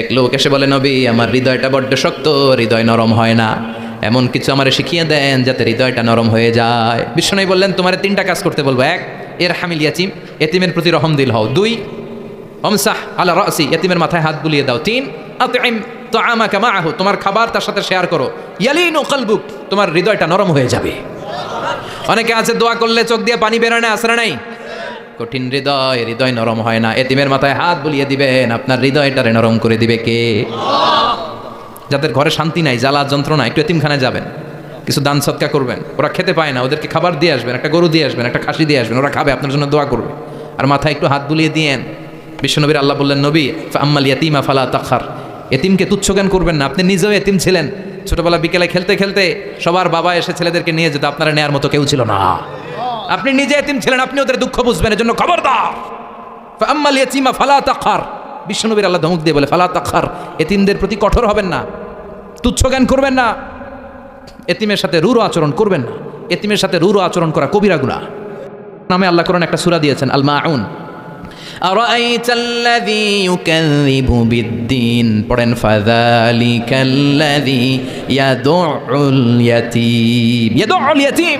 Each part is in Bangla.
এক লোক এসে বলে, নবী, আমার হৃদয়টা বড্ড শক্ত, হৃদয় নরম হয় না। এমন কিছু আমারে শিখিয়ে দেন যাতে হৃদয়টা নরম হয়ে যায়। বিষ্ণু বললেন, তোমার তিনটা কাজ করতে বলব। এক এর হামিল ইয়াচিম, এতিমের প্রতি রহম দিল হও। দুই, অমসাহ আলা রাসি, এতিমের মাথায় হাত বুলিয়ে দাও। তিন তো আমাকে মাআহু, তোমার খাবার তার সাথে শেয়ার করো। ইয়ালিনু কলবুক, তোমার হৃদয়টা নরম হয়ে যাবে। অনেকে আছে, দোয়া করলে চোখ দিয়ে পানি বেরোয় না, আসরে নাই? কঠিন হৃদয় হৃদয় নরম হয় না। এতিমের মাথায় হাত বুলিয়ে দিবেন, আপনার হৃদয়টারে নরম করে দিবে কে? যাদের ঘরে শান্তি নাই জ্বালা যন্ত্রণা, একটু এতিমখানে যাবেন। কিছু দান সৎকা করবেন। ওরা খেতে পায় না, ওদেরকে খাবার দিয়ে আসবেন, একটা গরু দিয়ে আসবেন, একটা খাসি দিয়ে আসবেন, ওরা খাবে, আপনার জন্য দোয়া করবে। আর মাথায় একটু হাত বুলিয়ে দিয়েন। বিশ্বনবীর আল্লাহ বললেন, নবী আম্মাল ইয়াতিমা ফালা তাখার। এতিমকে তুচ্ছ জ্ঞান করবেন না, আপনি নিজেও এতিম ছিলেন। ছোটবেলা বিকেলে খেলতে খেলতে সবার বাবা এসে ছেলেদেরকে নিয়ে যেত, আপনারা নেয়ার মতো কেউ ছিল না। আপনি নিজে এতিম ছিলেন আপনি ওদের দুঃখ বুঝবেন এর জন্য খবরদার আম্মাল ইয়াতিমা ফালা তাখার বিশ্বনবীর আল্লাহ ধমক দিয়ে বলে ফালা তাখার এতিমদের প্রতি কঠোর হবেন না তুচ্ছ জ্ঞান করবেন না এতিমের সাথে রুরো আচরণ করবেন না এতিমের সাথে রুরো আচরণ করা কবিরা গুনাহ নামে আল্লাহ কোরআন একটা সূরা দিয়েছেন আল মাউন أرأيت الذي يكذب بالدين পড়েন فذلك الذي يدع اليتيم يدع اليتيم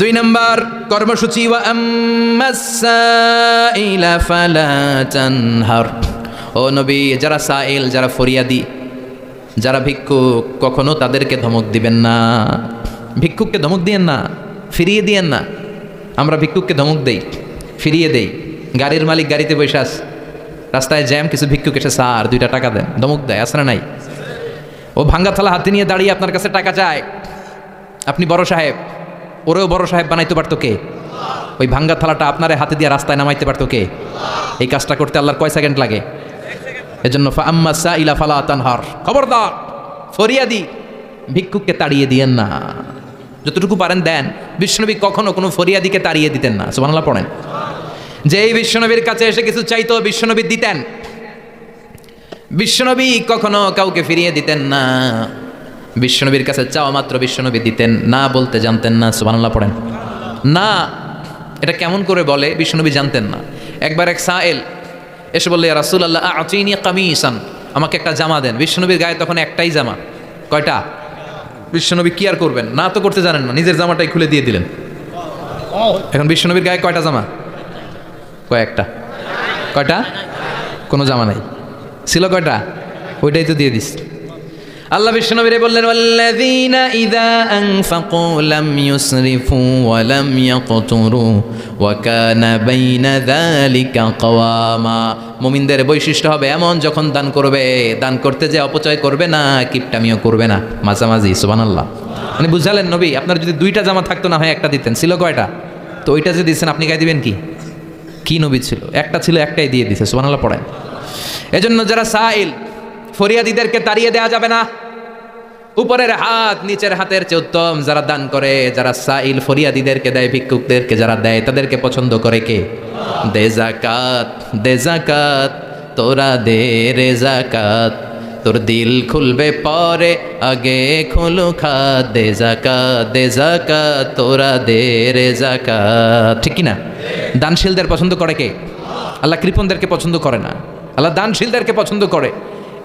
দুই নম্বর কর্মসূচি ও নবী, যারা সাইল, যারা ফরিয়াদি, যারা ভিক্ষুক, কখনো তাদেরকে ধমক দিবেন না। ভিক্ষুককে ধমক দিয়েন না, ফিরিয়ে দিয়েন না। আমরা ভিক্ষুককে ধমক দেই, ফিরিয়ে দেই। গাড়ির মালিক গাড়িতে বসে আস, রাস্তায় জ্যাম, কিছু ভিক্ষুক এসে সার দুইটা টাকা দেন। ধমক দেয় আসলে নাই। ও ভাঙ্গা থালা হাতে নিয়ে দাঁড়িয়ে আপনার কাছে টাকা চায়। আপনি বড় সাহেব ওরেও বড় সাহেব বানাইতে পারতো কে? ওই ভাঙ্গা থালাটা আপনারে হাতে দিয়ে রাস্তায় নামাইতে পারতো কে? এই কাজটা করতে আল্লাহর কয় সেকেন্ড লাগে? এজন্য আম্মা সা ইলা ফালা তানহার। খবরদার, ফরিয়াদি, ভিক্ষুককে তাড়িয়ে দিয়েন না। যতটুকু পারেন দেন। বিষ্ণনবী কখনো কোনো ফরিয়াদিকে তাড়িয়ে দিতেন না। সুবহানাল্লাহ পড়েন। যে এই বিশ্বনবীর কাছে এসে কিছু চাইতো বিশ্বনবী দিতেন। বিশ্বনবী কখনো কাউকে ফিরিয়ে দিতেন না। বিশ্বনবীর কাছে চাওয়া মাত্র বিশ্বনবী দিতেন, না বলতে জানতেন না, সুবহানাল্লাহ পড়েন। না, এটা কেমন করে বলে বিশ্বনবী জানতেন না। একবার এক সায়েল এসে বললে রাসুল আল্লাহ কামিসান। আমাকে একটা জামা দেন। বিশ্বনবীর গায়ে তখন একটাই জামা। কয়টা? বিশ্বনবী কি আর করবেন? না তো করতে জানেন না, নিজের জামাটাই খুলে দিয়ে দিলেন। এখন বিশ্বনবীর গায়ে কয়টা জামা? কয়েকটা। কয়টা? কোনো জামা নাই। ছিল কয়টা? ওইটাই তো দিয়ে দিস। আল্লাহ বিশ্বনবীরে বললেন, ওয়াল্লাযীনা ইযা আনফাকু লাম ইউসরিফু ওয়া লাম ইয়াকতুরু ওয়া কানা বাইনা যালিকা কওয়ামা। মুমিনদের বৈশিষ্ট্য হবে এমন, যখন দান করবে, দান করতে যে অপচয় করবে না, কিপটামিও করবে না। মাঝামাঝি, সুবহানাল্লাহ। মানে বুঝালেন নবী, আপনার যদি দুইটা জামা থাকতো না হয় একটা দিতেন, ছিল কয়টা? তো ওইটা যে দিচ্ছেন আপনি গায়ে দিবেন কি? কি নবী ছিল? একটা ছিল, একটাই দিয়ে দিছে, সুবহানাল্লাহ, পড়েন। এজন্য যারা সাইল ফরিয়াদিদেরকে তাড়িয়ে দেওয়া যাবে না। উপরের হাত, নিচের হাতের চেয়ে উত্তম যারা দান করে, যারা সাইল ফরিয়াদিদেরকে দেয়, ভিক্ষুকদেরকে যারা দেয়, তাদেরকে পছন্দ করে কে? দে জাকাত দে জাকাত তোরা দে রে জাকাত তোর দিল খুলবে পরে, আগে খুলু খা দে জাকাত দে তোরা দে রে জাকাত ঠিক না? দানশীলদের পছন্দ করে কে? আল্লাহ কৃপণদেরকে পছন্দ করে না। আল্লাহ দানশীলদেরকে পছন্দ করে।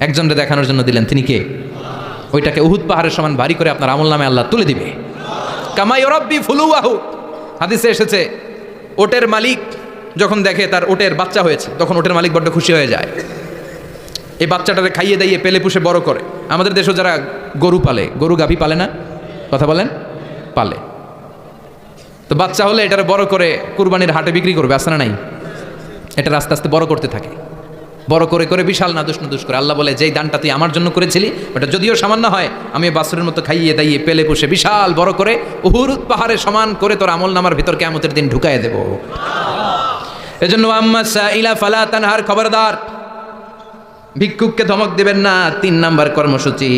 একজনকে দেখানোর জন্য দিলেন, তিনি কে? ওইটাকে উহুদ পাহাড়ের সমান ভারী করে আপনার আমল নামে আল্লাহ তুলে দিবে। কামাই রব্বি ফুলুয়াহু। হাদিসে এসেছে, ওটের মালিক যখন দেখে তার ওটের বাচ্চা হয়েছে, তখন ওটের মালিক বড্ড খুশি হয়ে যায়। এই বাচ্চাটাকে খাইয়ে দাইয়ে পেলে পুষে বড় করে। আমাদের দেশেও যারা গরু পালে, গরু গাভী পালে না? কথা বলেন? পালে। তো বাচ্চা হলে এটারে বড় করে কুরবানির হাটে বিক্রি করবে আসে না নাই? এটা আস্তে আস্তে বড় করতে থাকে। বড় করে করে বিশাল না দুষ্ণ নাদুস করে। আল্লাহ বলে, যেই দানটা তুই আমার জন্য করেছিলি, ওটা যদিও সামান্য হয়, আমি বাসুরের মতো খাইয়ে দাইয়ে পেলে পুষে বিশাল বড় করে উহুরুদ পাহাড়ে সমান করে তোর আমল নামার ভিতর কেমতের দিন ঢুকাই দেবো। এজন্য আম্মা সাইলা ফালা তানহার খবরদার ভিক্ষুককে ধমক দেবেন না। তিন নাম্বার কর্মসূচি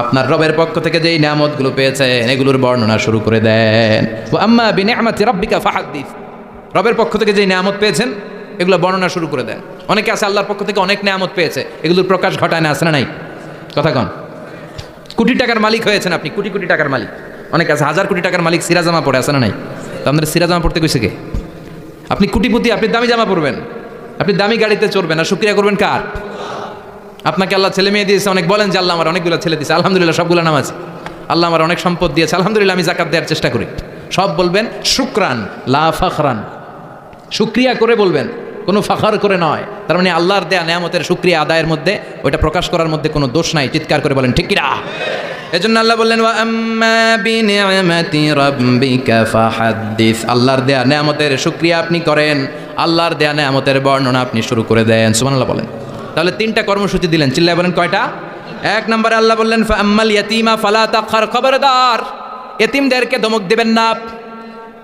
আপনার রবের পক্ষ থেকে যেই নিয়ামতগুলো পেয়েছেন, এগুলোর বর্ণনা শুরু করে দেন। আম্মা রাব্বিকা রবের পক্ষ থেকে যেই নিয়ামত পেয়েছেন, এগুলো বর্ণনা শুরু করে দেন। অনেকে আছে আল্লাহর পক্ষ থেকে অনেক নিয়ামত পেয়েছে, এগুলোর প্রকাশ ঘটায় না, আছে না নাই? কথা কন। কোটি টাকার মালিক হয়েছেন আপনি, কোটি কোটি টাকার মালিক। অনেক আছে, হাজার কোটি টাকার মালিক সিরাজামা পড়ে, আছে না নাই? তো আমাদের সিরাজামা পড়তে কইছে কে? আপনি কুটিপুতি, আপনি দামি জামা পরবেন। আপনি দামি গাড়িতে চড়বেন, আর শুক্রিয়া করবেন কার? আপনাকে আল্লাহ ছেলে মেয়ে দিয়েছে, অনেক বলেন যে আল্লাহ আমার অনেকগুলো ছেলে দিয়েছে, আলহামদুলিল্লাহ সবগুলো নামাজ। আল্লাহ আমার অনেক সম্পদ দিয়েছে, আলহামদুলিল্লাহ আমি জাকাত দেওয়ার চেষ্টা করি। সব বলবেন, শুক্রান, লা ফাখরান। শুক্রিয়া করে বলবেন, কোনো ফাখার করে নয়। তার মানে আল্লাহর দেয়া নেয়ামতের শুক্রিয়া আদায়ের মধ্যে, ওইটা প্রকাশ করার মধ্যে কোনো দোষ নাই। চিৎকার করে বলেন, ঠিক কিনা এজন্য আল্লাহ বললেন, ওয়া আম্মা বিনিআমাতি রাব্বিকা ফাহাদ্দিস। আল্লাহর দেয়া নেয়ামতের শুকরিয়া আপনি করেন, আল্লাহর দেয়া নেয়ামতের বর্ণনা আপনি শুরু করে দেন। সুবহানাল্লাহ বলেন। তাহলে তিনটা কর্মসূচি দিলেন, চিল্লায় বলেন কয়টা? এক নম্বরে আল্লাহ বললেন ফাম্মাল ইয়াতিমা ফালা তাখার খবরদার। এতিমদেরকে ধমক দিবেন না।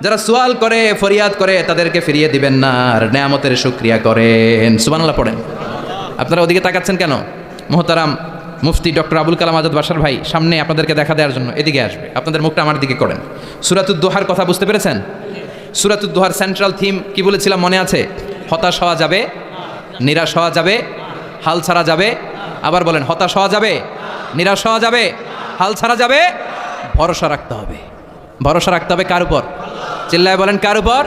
যারা সোয়াল করে, ফরিয়াদ করে, তাদেরকে ফিরিয়ে দিবেন না আর নেয়ামতের শুক্রিয়া করেন। সুবহানাল্লাহ পড়েন। আপনারা ওদিকে তাকাচ্ছেন কেন? মোহতারাম মুফতি ডক্টর আবুল কালাম আজাদ বাসার ভাই, সামনে আপনাদেরকে দেখা দেওয়ার জন্য এদিকে আসবে। আপনাদের মুখটা আমার দিকে করেন। সুরাতুদ্দোহার কথা বুঝতে পেরেছেন? সুরাতুদ্দোহার সেন্ট্রাল থিম কি বলেছিলাম মনে আছে? হতাশ হওয়া যাবে, নিরাশ হওয়া যাবে, হাল ছাড়া যাবে, আবার বলেন, হতাশ হওয়া যাবে, নিরাশ হওয়া যাবে, হাল ছাড়া যাবে, ভরসা রাখতে হবে। ভরসা রাখতে হবে কার উপর? চিল্লায় বলেন, কার উপর?